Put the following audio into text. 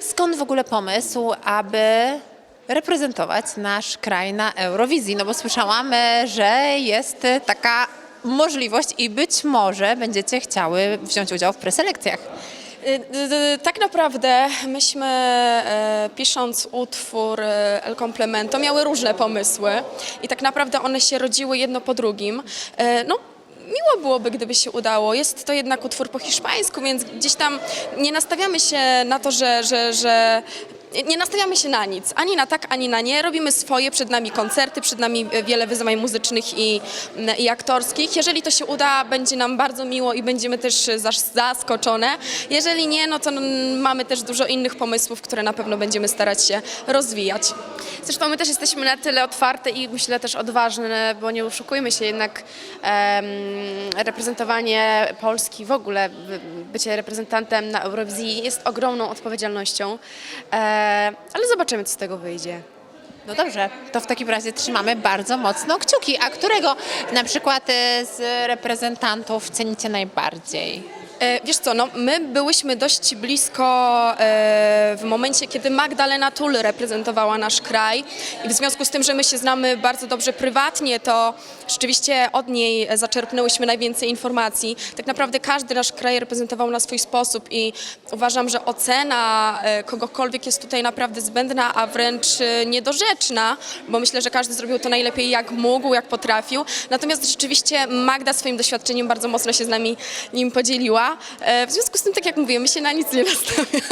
Skąd w ogóle pomysł, aby reprezentować nasz kraj na Eurowizji? No bo słyszałam, e, że jest taka możliwość i być może będziecie chciały wziąć udział w preselekcjach. Y, Tak naprawdę myśmy e, pisząc utwór e, El Complemento miały różne pomysły i tak naprawdę one się rodziły jedno po drugim. No, miło byłoby, gdyby się udało. Jest to jednak utwór po hiszpańsku, więc gdzieś tam nie nastawiamy się na to, że, że, że nie nastawiamy się na nic, ani na tak, ani na nie. Robimy swoje, przed nami koncerty, przed nami wiele wyzwań muzycznych i, i aktorskich. Jeżeli to się uda, będzie nam bardzo miło i będziemy też zas- zaskoczone. Jeżeli nie, no to mm, mamy też dużo innych pomysłów, które na pewno będziemy starać się rozwijać. Zresztą my też jesteśmy na tyle otwarte i myślę też odważne, bo nie oszukujmy się, jednak em, reprezentowanie Polski w ogóle, by- bycie reprezentantem na Eurowizji jest ogromną odpowiedzialnością, e, ale zobaczymy, co z tego wyjdzie. No dobrze, to w takim razie trzymamy bardzo mocno kciuki. A którego na przykład e, z reprezentantów cenicie najbardziej? E, Wiesz co, no my byłyśmy dość blisko e, w momencie, kiedy Magdalena Tul reprezentowała nasz kraj i w związku z tym, że my się znamy bardzo dobrze prywatnie, to rzeczywiście od niej zaczerpnęłyśmy najwięcej informacji. Tak naprawdę każdy nasz kraj reprezentował na swój sposób i uważam, że ocena e, kogokolwiek jest tutaj naprawdę zbędna, a wręcz niedorzeczna, bo myślę, że każdy zrobił to najlepiej jak mógł, jak potrafił. Natomiast rzeczywiście Magda swoim doświadczeniem bardzo mocno się z nami nim podzieliła. E, W związku z tym, tak jak mówię, my się na nic nie nastawiamy.